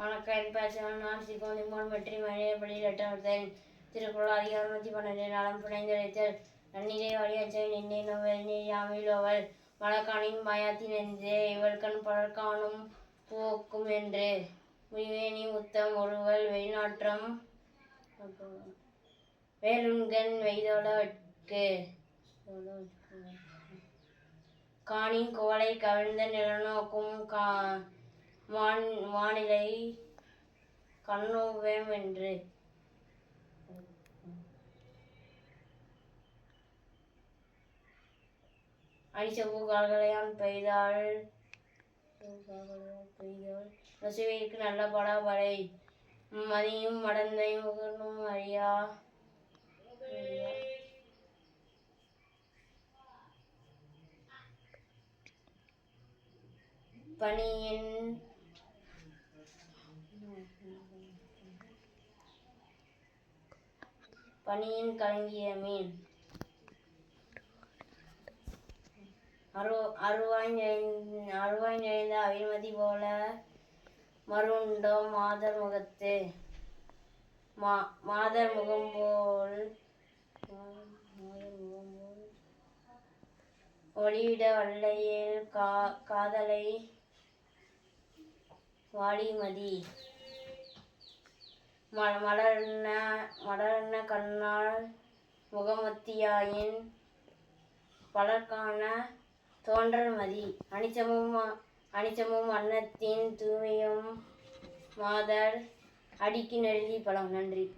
வணக்கம். என் பேசுகிறேன் நான் சிக்கோனி மோன் வெற்றி மணியப்பள்ளியில் எடுத்தேன் திருக்குறள் அதிகாரம் நூற்றி பன்னெண்டு. நலம் புனைந்துரைத்தல் நன்னிலை வழியச்சை நின்னை நோவல் நீ யாமிலோவல் மலக்கானின் மயத்தின் என்றே இவள்கண் பலர்கானும் போக்கும் என்று. முனிவேணி முத்தம் ஒருவல் வெளிநாற்றம். வேலுண்கண் வெய்தோடவற்கு காணின் கோலை கவிழ்ந்த நிலநோக்கும் கா வான் வானிலை கண்ணோவேம் என்று. அடிச்சப்பூ கால்களையான் பெய்தாள் பெய்தாள் ரசிவைக்கு நல்ல படாபடை மதியும் மடந்தை முகனும் அறியா பணியின் பனியின் கலங்கிய மீன். அரு அருவாய் நிறைந்த அருவாய் நிறைந்த அவிமதி போல மருண்டோ மாதர் முகத்து. மா மாதர் முகம் போல் ஒளியிட வல்லையில் கா காதலை வாலிமதி. ம மலர்ன மலர்ன கண்ணால் முகமத்தியாயின் பலர்கான தோன்றல் மதி. அனிச்சமும் அனிச்சமும் அன்னத்தின் தூய்மையும் மாதர் அடிக்கு நெழுதி பழம் நன்றி.